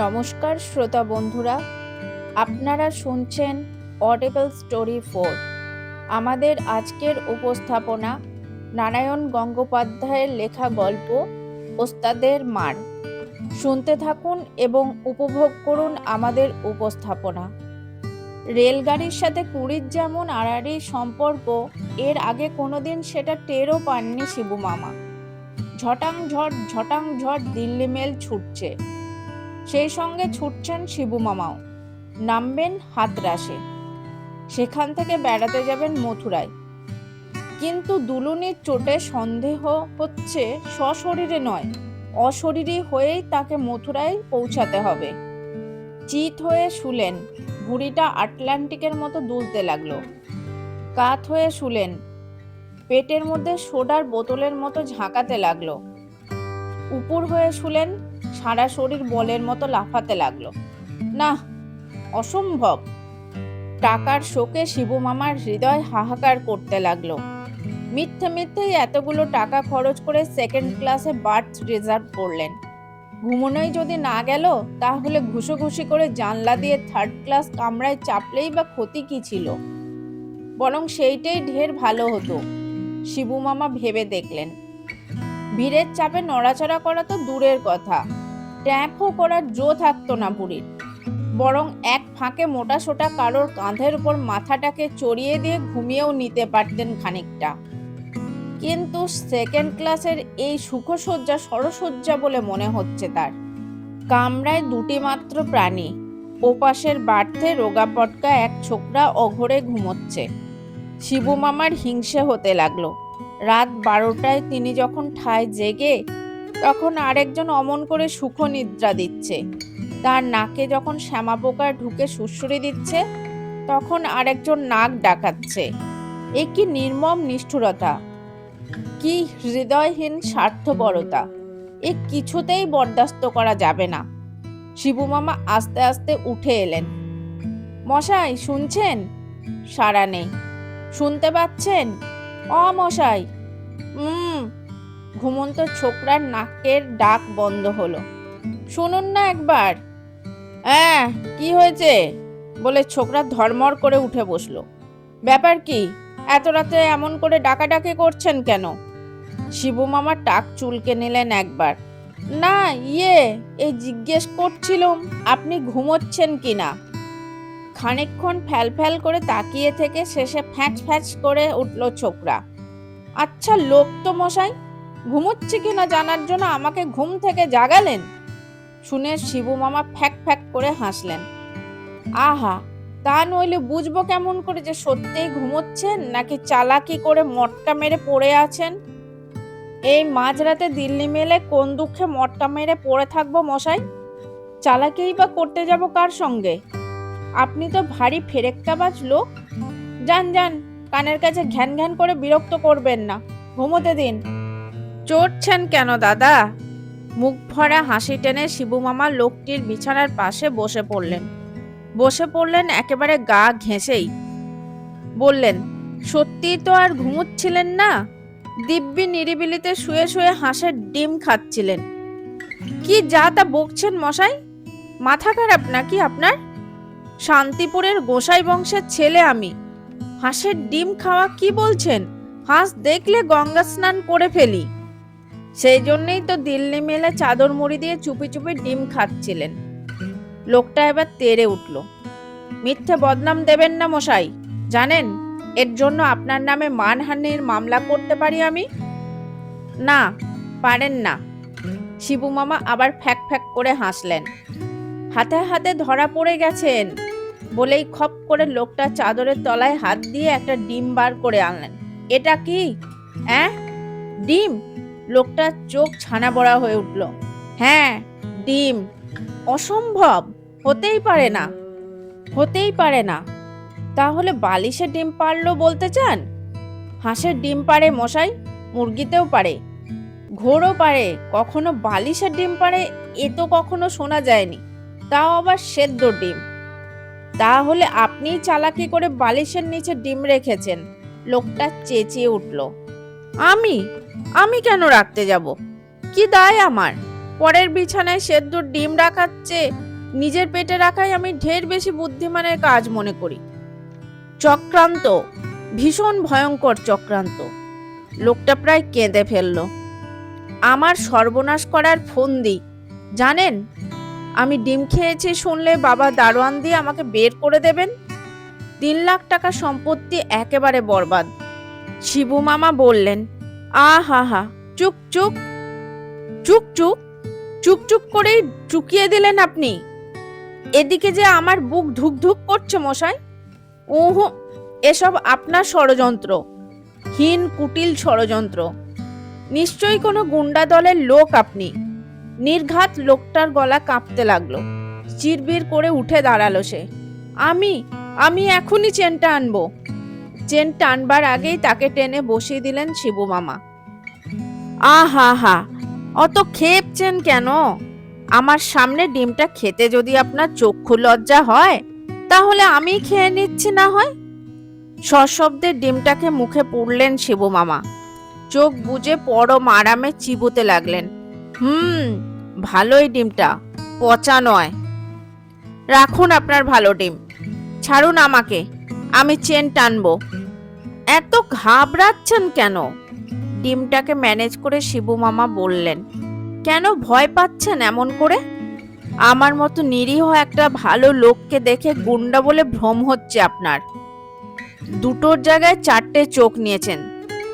নমস্কার শ্রোতা বন্ধুরা, আপনারা শুনছেন অডেবল স্টোরি ফোর আমাদের আজকের উপস্থাপনা নারায়ণ গঙ্গোপাধ্যায়ের লেখা গল্প, ওস্তাদের মার। শুনতে থাকুন এবং উপভোগ করুন আমাদের উপস্থাপনা। রেলগাড়ির সাথে কুড়ির যেমন আড়াআড়ি সম্পর্ক, এর আগে কোনোদিন সেটা টেরও পাননি শিবু মামা। ঝটাং ঝট ঝটাং ঝট দিল্লি মেল ছুটছে। সেই সঙ্গে ছুটছেন শিবু মামাও। নামবেন হাতরাসে। সেখান থেকে বেড়াতে যাবেন মথুরায়। কিন্তু দুলুনির চোটে সন্দেহ হচ্ছে সশরীরে নয়, অশরীরী হয়েই তাকে মথুরায় পৌঁছাতে হবে। চিত হয়ে শুলেন, বুড়িটা আটলান্টিকের মতো দুলতে লাগল। কাত হয়ে শুলেন, পেটের মধ্যে সোডার বোতলের মতো ঝাঁকাতে লাগল। উপুর হয়ে শুলেন সারা শরীর বলের মতো লাফাতে লাগল। না, অসম্ভব। টাকার শোকে শিবু মামার হৃদয় হাহাকার করতে লাগল। মিথ্যে মিথ্যেই এতগুলো টাকা খরচ করে সেকেন্ড ক্লাসে বার্থ রিজার্ভ করলেন। ঘুমনোই যদি না গেল, তাহলে ঘুষোঘুষি করে জানলা দিয়ে থার্ড ক্লাস কামরায় চাপলেই বা ক্ষতি কি ছিল? বরং সেইটাই ঢের ভালো হতো, শিবু মামা ভেবে দেখলেন। ভিড়ের চাপে নড়াচড়া করা তো দূরের কথা। ট্যাঁকও করার জো থাকতো না বুড়ির। বরং এক ফাঁকে মোটা সোটা কারোর কাঁধের উপর মাথাটাকে চড়িয়ে দিয়ে ঘুমিয়েও নিতে পারতেন খানিকটা। কিন্তু সেকেন্ড ক্লাসের এই সুখসজ্জা সরসজ্জা বলে মনে হচ্ছে তার। কামরায় দুটি মাত্র প্রাণী, ওপাশের বার্থে রোগা পটকা এক ছোকরা অঘরে ঘুমোচ্ছে। শিবু মামার হিংসে হতে লাগল। রাত বারোটায় তিনি যখন ঠায় জেগে তখন আরেকজন অমন করে সুখ নিদ্রা দিচ্ছে। তার নাকে যখন শ্যামা পোকা ঢুকে সুড়সুড়ি দিচ্ছে, তখন আরেকজন নাক ডাকাচ্ছে। এ কি নির্মম নিষ্ঠুরতা! কি হৃদয়হীন স্বার্থপরতা! এ কিছুতেই বরদাস্ত করা যাবে না। শিবু মামা আস্তে আস্তে উঠে এলেন। মশাই, শুনছেন? সারা নেই। শুনতে পাচ্ছেন? অ, মশাই। হুম ঘুমন্ত ছোকরার নাকের ডাক বন্ধ হলো। শুনুন না একবার। হ্যাঁ কি হয়েছে? বলে ছোকরা ধর্মর করে উঠে বসল। ব্যাপার কি? এত রাতে এমন করে ডাকাডাকি করছেন কেন? শিবু মামা টাক চুলকে নিলেন একবার। না ইয়ে এই জিজ্ঞেস করছিলাম, আপনি ঘুমোচ্ছেন কি না খানিকক্ষণ ফ্যাল ফ্যাল করে তাকিয়ে থেকে শেষে ফ্যাঁচ ফ্যাঁচ করে উঠল ছোকরা। আচ্ছা লোক তো মশাই ঘুমোচ্ছে কিনা জানার জন্য আমাকে ঘুম থেকে জাগালেন। শুনে শিবু মামা ফ্যাক ফ্যাক করে হাসলেন। আহা, তা নইলে বুঝব কেমন করে যে সত্যিই ঘুমোচ্ছেন নাকি চালাকি করে মটকা মেরে পড়ে আছেন? এই মাঝরাতে দিল্লি মেলে কোন দুঃখে মটকা মেরে পড়ে থাকব মশাই? চালাকিই বা করতে যাব কার সঙ্গে? আপনি তো ভারী ফেরেক্কাবাজ লোক। যান যান, কানের কাছে ঘ্যান ঘ্যান করে বিরক্ত করবেন না। ঘুমোতে দিন। চড়ছেন কেন, দাদা? মুখ ভরা হাসি টেনে শিবু মামা লোকটির বিছানার পাশে বসে পড়লেন। বসে পড়লেন একেবারে গা ঘেঁষেই। বললেন, সত্যিই তো আর ঘুমুচ্ছিলেন না? দিব্যি নিরিবিলিতে শুয়ে শুয়ে হাঁসের ডিম খাচ্ছিলেন। কি যা তা বকছেন মশাই? মাথা খারাপ নাকি আপনার? শান্তিপুরের গোসাই বংশের ছেলে আমি। হাঁসের ডিম খাওয়া কি বলছেন? হাঁস দেখলে গঙ্গা স্নান করে ফেলি। সেই জন্যেই তো দিল্লি মেলে চাদর মুড়ি দিয়ে চুপি চুপি ডিম খাচ্ছিলেন। লোকটা এবার তেড়ে উঠল। মিথ্যে বদনাম দেবেন না মশাই। জানেন, এর জন্য আপনার নামে মানহানির মামলা করতে পারি আমি? না, পারেন না। শিবু মামা আবার ফ্যাক ফ্যাক করে হাসলেন। হাতে হাতে ধরা পড়ে গেছেন বলেই খপ করে লোকটা চাদরের তলায় হাত দিয়ে একটা ডিম বার করে আনলেন। এটা কি? অ্যাঁ? ডিম? লোকটার চোখ ছানা বড়া হয়ে উঠল। হ্যাঁ ডিম। অসম্ভব। হতেই পারে না। হতেই পারে না। তাহলে বালিশে ডিম পারল বলতে চান? হাঁসের ডিম পারে মশাই? মুরগিতেও পারে ঘোরও পারে কখনো বালিশের ডিম পারে এ তো কখনো শোনা যায়নি। তাও আবার সেদ্ধ ডিম। তাহলে আপনিই চালাকি করে বালিশের নিচে ডিম রেখেছেন। লোকটা চেঁচিয়ে উঠল। আমি? আমি কেন রাখতে যাব? কি দায় আমার? পরের বিছানায় সেদ্ধ ডিম রাখার চেয়ে নিজের পেটে রাখাই আমি ঢের বেশি বুদ্ধিমানের কাজ মনে করি। চক্রান্ত, ভীষণ ভয়ঙ্কর চক্রান্ত। লোকটা প্রায় কেঁদে ফেলল। আমার সর্বনাশ করার ফন্দি, জানেন? আমি ডিম খেয়েছি শুনলে বাবা দারোয়ান দিয়ে আমাকে বের করে দেবেন? তিন লাখ টাকা সম্পত্তি একেবারে বরবাদ। শিবু মামা বললেন, আ হা হা চুক চুক চুক চুক চুক চুক করেই চুকিয়ে দিলেন আপনি। এদিকে যে আমার বুক ধুক ধুক করছে মশাই ওহো এসব আপনার ষড়যন্ত্র, হীন, কুটিল ষড়যন্ত্র। নিশ্চয়ই কোনো গুন্ডা দলের লোক আপনি। নির্ঘাত লোকটার গলা কাঁপতে লাগল, চিরবির করে উঠে দাঁড়াল সে। আমি আমি এখনই চেনটা আনব। চেন টানবার আগেই তাকে টেনে বসিয়ে দিলেন শিবু মামা। আহা হা, অত খেপছেন কেন? আমার সামনে ডিমটা খেতে যদি আপনার চক্ষু লজ্জা হয়, তাহলে আমি খেয়ে নিচ্ছি না হয়? সশব্দে ডিমটাকে মুখে পুড়লেন শিবু মামা। চোখ বুজে পরম আরামে চিবুতে লাগলেন। হুম, ভালোই ডিমটা, পচা নয়। রাখুন আপনার ভালো ডিম, ছাড়ুন আমাকে। আমি চেন টানবো। এত ঘাবড়াচ্ছেন কেন? ডিমটাকে ম্যানেজ করে শিবু মামা বললেন, কেন ভয় পাচ্ছেন এমন করে? আমার মতো নিরীহ একটা ভালো লোককে দেখে গুন্ডা বলে ভ্রম হচ্ছে আপনার। দুটোর জায়গায় চারটে চোখ নিয়েছেন,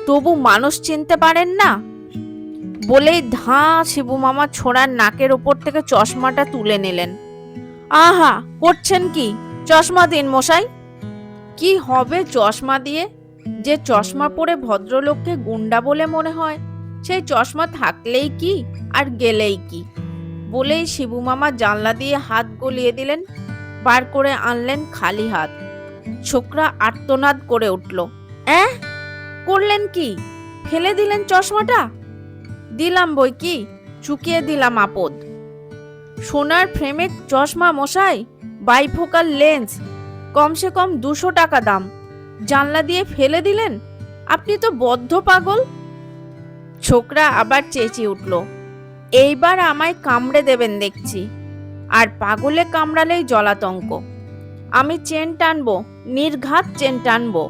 তবু মানুষ চিনতে পারেন না? বলেই ধাঁ শিবু মামা ছোড়ার নাকের ওপর থেকে চশমাটা তুলে নিলেন। আহা, করছেন কি? চশমা দিন মশাই। কি হবে চশমা দিয়ে? যে চশমা পরে ভদ্রলোককে গুন্ডা বলে মনে হয়, সেই চশমা থাকলেই কি আর গেলেই কি? বলেই শিবু মামা জানলা দিয়ে হাত গলিয়ে দিলেন, বার করে আনলেন খালি হাত। ছোকরা আর্তনাদ করে উঠল, অ্যাঁ? করলেন কি? ফেলে দিলেন চশমাটা? দিলাম বই কি? চুকিয়ে দিলাম আপদ। সোনার ফ্রেমের চশমা মশাই? Bifocal lens? কমসে কম দুশো টাকা দাম। জানলা দিয়ে ফেলে দিলেন? আপনি তো বদ্ধ পাগল। ছোকরা আবার চেঁচিয়ে উঠল, এইবার আমায় কামড়ে দেবেন দেখছি। আর পাগলে কামড়ালেই জলাতঙ্ক। আমি চেন টানবো, নির্ঘাত চেন টানবো।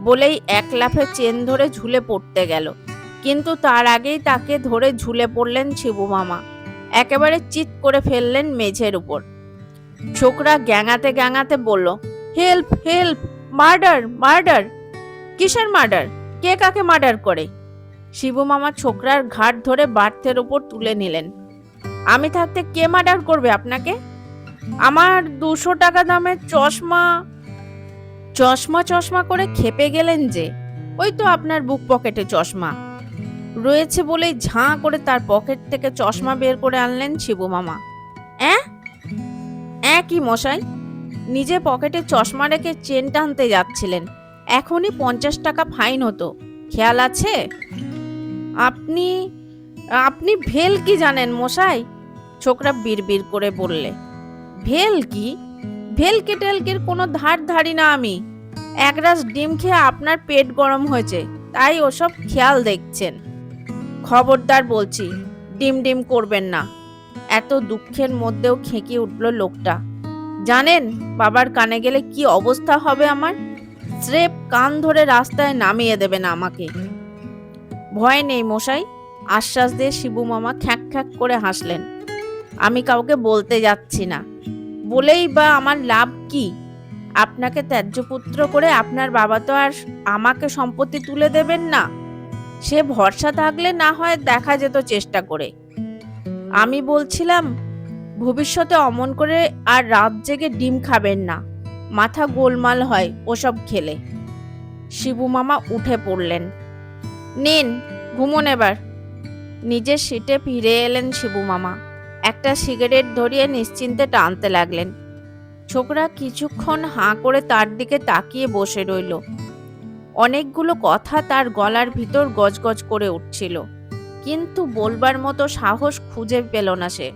বলেই এক লাফে চেন ধরে ঝুলে পড়তে গেল। কিন্তু তার আগেই তাকে ধরে ঝুলে পড়লেন শিবু মামা। একেবারে চিৎ করে ফেললেন মেঝের উপর। ছোকরা গ্যাঙাতে গ্যাঙাতে বলল হেল্প হেল্প মার্ডার মার্ডার কিসের মার্ডার কে কাকে মার্ডার করে? শিবু মামা ছোকরার ঘাট ধরে বার্থের ওপর তুলে নিলেন। আমি থাকতে কে মার্ডার করবে আপনাকে? আমার দুশো টাকা দামের চশমা। চশমা চশমা করে খেপে গেলেন যে, ওই তো আপনার বুক পকেটে চশমা। রয়েছে বলেই ঝাঁ করে তার পকেট থেকে চশমা বের করে আনলেন শিবু মামা। অ্যাঁ? অ্যাঁ কি মশাই? নিজে পকেটে চশমা রেখে চেন টানতে যাচ্ছিলেন। এখনই পঞ্চাশ টাকা ফাইন হতো। খেয়াল আছে? আপনি আপনি ভেল কি জানেন মশাই? ছোকরা বিড়বিড় করে বললে। ভেল কি? ভেলকে টেলকের কোনো ধার ধারি না আমি। একরাস ডিম খেয়ে আপনার পেট গরম হয়েছে, তাই ওসব খেয়াল দেখছেন। খবরদার বলছি, ডিম ডিম করবেন না। এত দুঃখের মধ্যেও খেঁকি উঠল লোকটা। জানেন, বাবার কানে গেলে কি অবস্থা হবে আমার? স্রেপ কান ধরে রাস্তায় নামিয়ে দেবেন আমাকে। ভয় নেই মশাই, আশ্বাস দিয়ে শিবু মামা খ্যাঁক খ্যাঁক করে হাসলেন। আমি কাউকে বলতে যাচ্ছি না। বলেই বা আমার লাভ কি? আপনাকে ত্যায্যপুত্র করে আপনার বাবা তো আর আমাকে সম্পত্তি তুলে দেবেন না। সে ভরসা থাকলে না হয় দেখা যেত চেষ্টা করে। আমি বলছিলাম ভবিষ্যতে অমন করে আর রাত জেগে ডিম খাবেন না। মাথা গোলমাল হয় ওসব খেলে। শিবু মামা উঠে পড়লেন। নিন, ঘুমোন এবার। নিজের সিটে ফিরে এলেন শিবু মামা। একটা সিগারেট ধরিয়ে নিশ্চিন্তে টানতে লাগলেন। ছোকরা কিছুক্ষণ হাঁ করে তার দিকে তাকিয়ে বসে রইল। অনেকগুলো কথা তার গলার ভিতর গজগজ করে উঠছিল। কিন্তু বলবার মতো সাহস খুঁজে পেল না সে।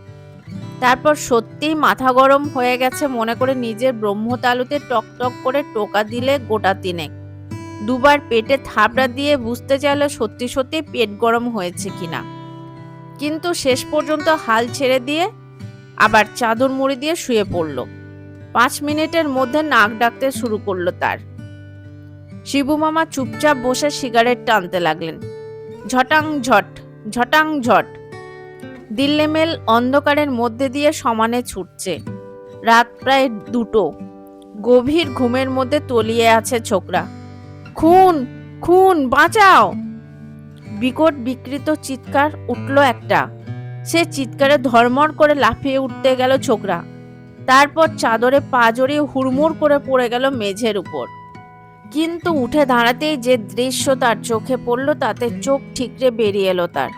তারপর সত্যিই মাথা গরম হয়ে গেছে মনে করে নিজের ব্রহ্মতালুতে টকটক করে টোকা দিলে গোটা তিনেক। দুবার পেটে থাবড়া দিয়ে বুঝতে চাইলে সত্যি সত্যি পেট গরম হয়েছে কিনা। কিন্তু শেষ পর্যন্ত হাল ছেড়ে দিয়ে আবার চাদর মুড়ি দিয়ে শুয়ে পড়ল। পাঁচ মিনিটের মধ্যে নাক ডাকতে শুরু করল তার। শিবু মামা চুপচাপ বসে সিগারেট টানতে লাগলেন। ঝটাং ঝট ঝটাং ঝট। দিল্লেমেল অন্ধকারের মধ্যে দিয়ে সমানে ছুটছে। রাত প্রায় দুটো। গভীর ঘুমের মধ্যে তলিয়ে আছে ছোকরা। খুন খুন, বাঁচাও! বিকট বিকৃত চিৎকার উঠল একটা। সে চিৎকারে ধর্মর করে লাফিয়ে উঠতে গেল ছোকরা। তারপর চাদরে পা জড়িয়ে হুড়মুড় করে পড়ে গেল মেঝের উপর। কিন্তু উঠে দাঁড়াতেই যে দৃশ্য তার চোখে পড়ল, তাতে চোখ ঠিকরে বেরিয়ে এলো তার।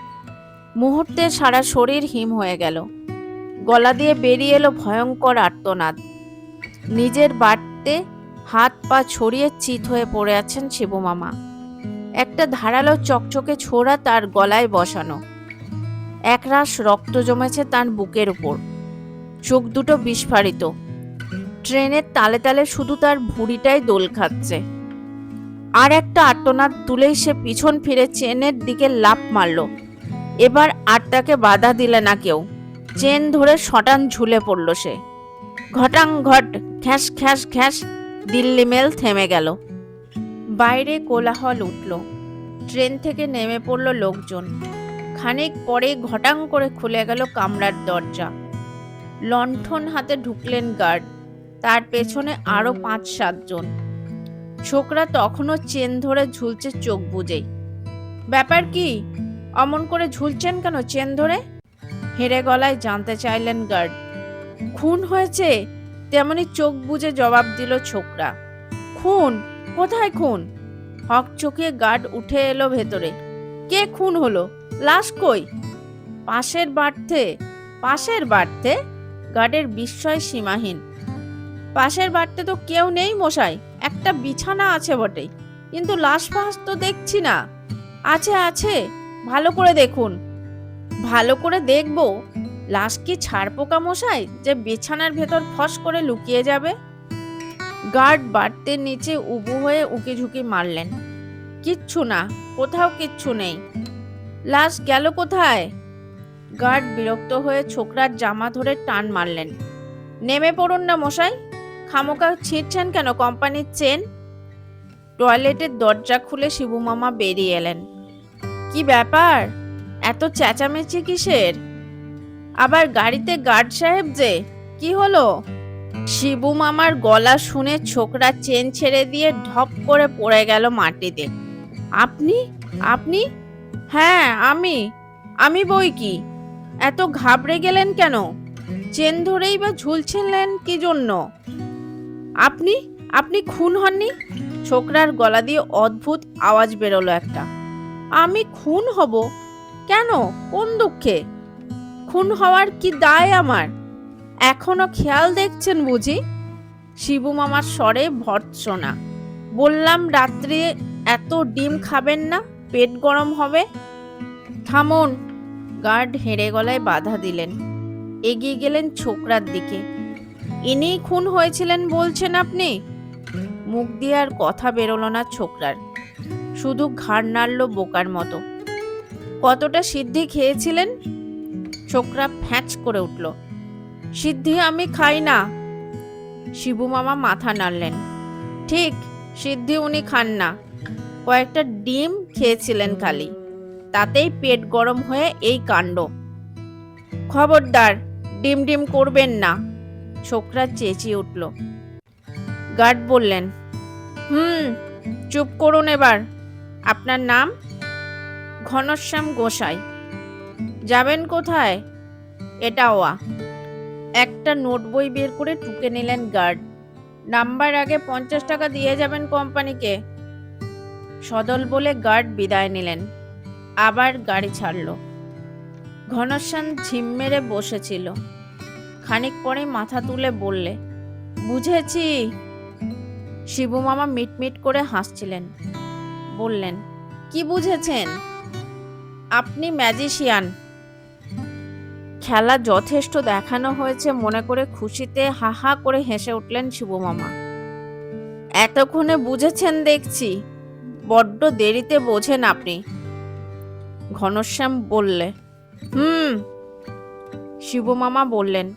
মুহূর্তে সারা শরীর হিম হয়ে গেল। গলা দিয়ে বেরিয়ে এলো ভয়ঙ্কর আর্তনাদ। নিজের বাড়তে হাত পা ছড়িয়ে চিত হয়ে পড়ে আছেন শিবু মামা। একটা ধারালো চকচকে ছোড়া তার গলায় বসানো। একরাশ রক্ত জমেছে তার বুকের উপর। চোখ দুটো বিস্ফারিত। ট্রেনের তালে তালে শুধু তার ভুঁড়িটাই দোল খাচ্ছে। আর একটা আর্তনাদ তুলেই সে পিছন ফিরে চেনের দিকে লাফ মারল। এবার আর তাকে বাধা দিলে না কেউ। চেন ধরে শটান ঝুলে পড়ল সে। ঘটাং ঘট, খ্যাস খ্যাস খ্যাস, দিল্লি মেল থেমে গেল। বাইরে কোলাহল উঠল। ট্রেন থেকে নেমে পড়ল লোকজন। খানিক পরে ঘটাং করে খুলে গেল কামরার দরজা। লণ্ঠন হাতে ঢুকলেন গার্ড। তার পেছনে আরও পাঁচ সাতজন ছোকরা তখনও চেন ধরে ঝুলছে চোখ বুঝেই ব্যাপার কি? অমন করে ঝুলছেন কেন চেন ধরে? হেরে গলায় জানতে চাইলেন গার্ড। খুন হয়েছে? তেমনি চোখ বুজে জবাব দিল ছোকরা। খুন? কোথায় খুন? হক চোখে গার্ড উঠে এলো ভেতরে। কে খুন হলো? লাশ কই? পাশের বাড়তে? পাশের বাড়তে? গার্ডের বিস্ময় সীমাহীন। পাশের বাড়তে তো কেউ নেই মশাই, একটা বিছানা আছে বটে কিন্তু লাশ ফাঁস তো দেখছি না। আছে আছে। ভালো করে দেখুন। ভালো করে দেখব, লাশ কি ছাড় পোকা মশাই, যে বিছানার ভেতর ফস করে লুকিয়ে যাবে? গার্ড বাড়তে নিচে উবু হয়ে উকি ঝুঁকি মারলেন। কিচ্ছু না, কোথাও কিচ্ছু নেই। লাশ গেল কোথায়? গার্ড বিরক্ত হয়ে ছোকরার জামা ধরে টান মারলেন। নেমে পড়ুন না মশাই খামোকা ছিঁড়ছেন কেন কোম্পানির চেন? টয়লেটের দরজা খুলে শিবু মামা বেরিয়ে এলেন। কি ব্যাপার? এত চেঁচামেচি কিসের? আবার গাড়িতে গার্ড সাহেব যে, কি হলো? শিবু মামার গলা শুনে ছোকরা চেন ছেড়ে দিয়ে ঢপ করে পড়ে গেল মাটিতে। আপনি? আপনি? হ্যাঁ আমি। আমি বই কি? এত ঘাবড়ে গেলেন কেন? চেন ধরেই বা ঝুলছিলেন কি জন্য? আপনি? আপনি খুন হননি? ছোকরার গলা দিয়ে অদ্ভুত আওয়াজ বেরোলো একটা। আমি খুন হব। কেন? কোন দুঃখে? খুন হওয়ার কি দায় আমার? এখনও খেয়াল দেখছেন বুঝি? শিবু মামার স্বরে ভর্ৎসনা। বললাম, রাত্রে এত ডিম খাবেন না? পেট গরম হবে? থামুন। গার্ড হেঁড়ে গলায় বাধা দিলেন। এগিয়ে গেলেন ছোকরার দিকে। ইনিই খুন হয়েছিলেন বলছেন আপনি? মুখ দিয়ে আর কথা বেরোলো না ছোকরার। শুধু ঘাড় নাড়ল বোকার মতো। কতটা সিদ্ধি খেয়েছিলেন? ছোকরা ফ্যাঁচ করে উঠল। সিদ্ধি আমি খাই না। শিবু মামা মাথা নাড়লেন। ঠিক, সিদ্ধি উনি খান না। কয়েকটা ডিম খেয়েছিলেন খালি। তাতেই পেট গরম হয়ে এই কাণ্ড। খবরদার, ডিম ডিম করবেন না। ছোকরা চেঁচিয়ে উঠল। গার্ড বললেন, হুম, চুপ করুন এবার। আপনার নাম? ঘনশ্যাম গোসাই। যাবেন কোথায়? এটা ওয়া। একটা নোট বই বের করে টুকে নিলেন গার্ড। নাম্বার আগে পঞ্চাশ টাকা দিয়ে যাবেন কোম্পানিকে। সদল বলে গার্ড বিদায় নিলেন। আবার গাড়ি ছাড়ল। ঘনশ্যাম ঝিম মেরে বসেছিল। খানিক পরে মাথা তুলে বললে, বুঝেছি। শিবু মামা মিটমিট করে হাসছিলেন। বললেন, কি বুঝেছেন? আপনি ম্যাজিশিয়ান। খেলা যথেষ্ট দেখানো হয়েছে, মনে করে খুশিতে হা হা করে হেসে উঠলেন শিবু মামা। এতক্ষণে বুঝেছেন দেখছি। বড্ড দেরিতে বোঝেন আপনি। ঘনশ্যাম বললে, হুম। শিবু মামা বললেন,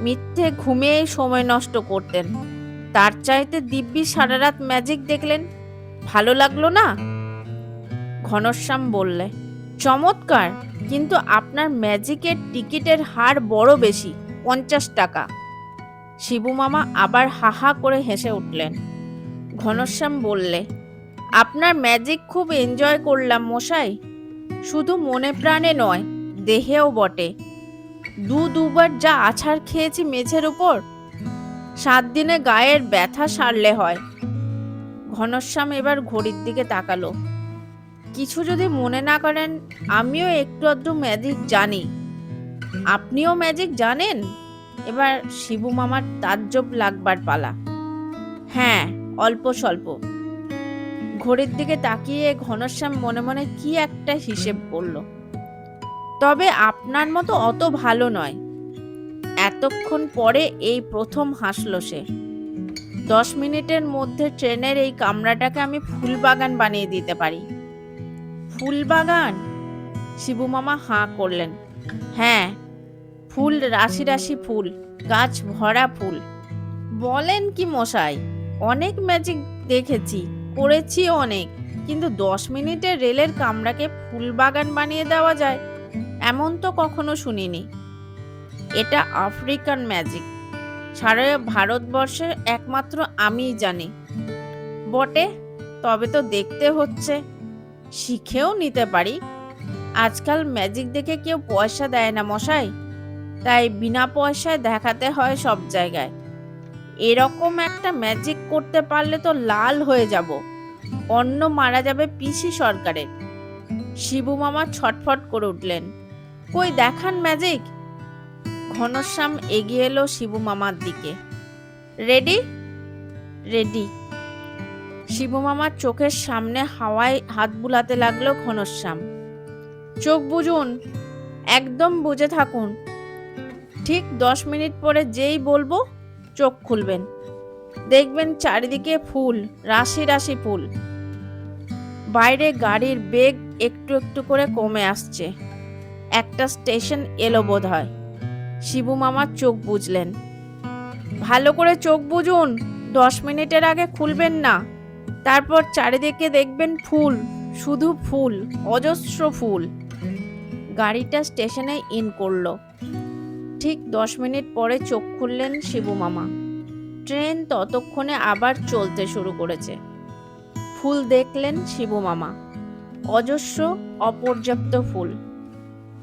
মিথ্যে ঘুমিয়েই সময় নষ্ট করতেন। তার চাইতে দিব্যি সারা রাত ম্যাজিক দেখলেন? ভালো লাগল না? ঘনশ্যাম বললে, চমৎকার, কিন্তু আপনার ম্যাজিকের টিকিটের হার বড় বেশি, পঞ্চাশ টাকা। শিবু মামা আবার হাহা করে হেসে উঠলেন। ঘনশ্যাম বললে, আপনার ম্যাজিক খুব এনজয় করলাম মশাই। শুধু মনে প্রাণে নয়, দেহেও বটে। দু দুবার যা আছাড় খেয়েছি মেঝের উপর, সাত দিনে গায়ের ব্যথা সারলে হয়। ঘনশ্যাম এবার ঘড়ির দিকে তাকালো। কিছু যদি মনে না করেন, আমিও একটু আধটু ম্যাজিক জানি। আপনিও ম্যাজিক জানেন? এবার শিবু মামার তাজ্জব লাগবার পালা। হ্যাঁ অল্প স্বল্প। ঘড়ির দিকে তাকিয়ে ঘনশ্যাম মনে মনে কি একটা হিসেব করল। তবে আপনার মতো অত ভালো নয়। এতক্ষণ পরে এই প্রথম হাসলো সে। দশ মিনিটের মধ্যে ট্রেনের এই কামরাটাকে আমি ফুল বাগান বানিয়ে দিতে পারি। ফুল বাগান শিবু মামা হাঁ করলেন। হ্যাঁ ফুল রাশি রাশি ফুল, গাছ ভরা ফুল। বলেন কি মশাই, অনেক ম্যাজিক দেখেছি, করেছি অনেক, কিন্তু দশ মিনিটে রেলের কামরাকে ফুল বাগান বানিয়ে দেওয়া যায়, এমন তো কখনো শুনিনি। এটা আফ্রিকান ম্যাজিক সারা ভারতবর্ষে একমাত্র আমিই জানি। বটে, তবে তো দেখতে হচ্ছে। শিখেও নিতে পারি। আজকাল ম্যাজিক দেখে কেউ পয়সা দেয় না মশাই। তাই বিনা পয়সায় দেখাতে হয় সব জায়গায়। এরকম একটা ম্যাজিক করতে পারলে তো লাল হয়ে যাব। অন্য মারা যাবে পিসি সরকারের। শিবু মামা ছটফট করে উঠলেন। কই দেখান ম্যাজিক? ঘনশ্যাম এগিয়ে এলো শিবু মামার দিকে। রেডি? রেডি। শিবু মামার চোখের সামনে হাওয়ায় হাত বুলাতে লাগল ঘনশ্যাম। চোখ বুঝুন একদম বুঝে থাকুন। ঠিক দশ মিনিট পরে যেই বলব, চোখ খুলবেন। দেখবেন চারিদিকে ফুল, রাশি রাশি ফুল। বাইরে গাড়ির বেগ একটু একটু করে কমে আসছে। একটা স্টেশন এলো বোধ হয় শিবু মামার চোখ বুঝলেন ভালো করে চোখ বুঝুন দশ মিনিটের আগে খুলবেন না। তারপর চারিদিকে দেখবেন ফুল, শুধু ফুল, অজস্র ফুল। গাড়িটা স্টেশনে ইন করল। ঠিক দশ মিনিট পরে চোখ খুললেন শিবু মামা। ট্রেন ততক্ষণে আবার চলতে শুরু করেছে। ফুল দেখলেন শিবু মামা। অজস্র, অপর্যাপ্ত ফুল।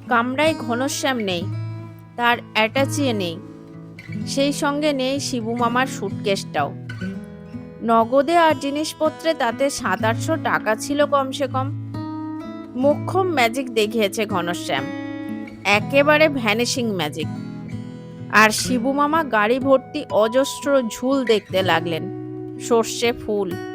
কামরায় ঘনশ্যাম নেই। তার অ্যাটাচিয়ে নেই। সেই সঙ্গে নেই শিবু মামার সুটকেসটাও নগদে আর জিনিসপত্রে তাতে সাত আটশো টাকা ছিল কমসে কম। মোক্ষম ম্যাজিক দেখিয়েছে ঘনশ্যাম। একেবারে ভ্যানিশিং ম্যাজিক আর শিবু মামা গাড়ি ভর্তি অজস্র ঝুল দেখতে লাগলেন। সর্ষে ফুল।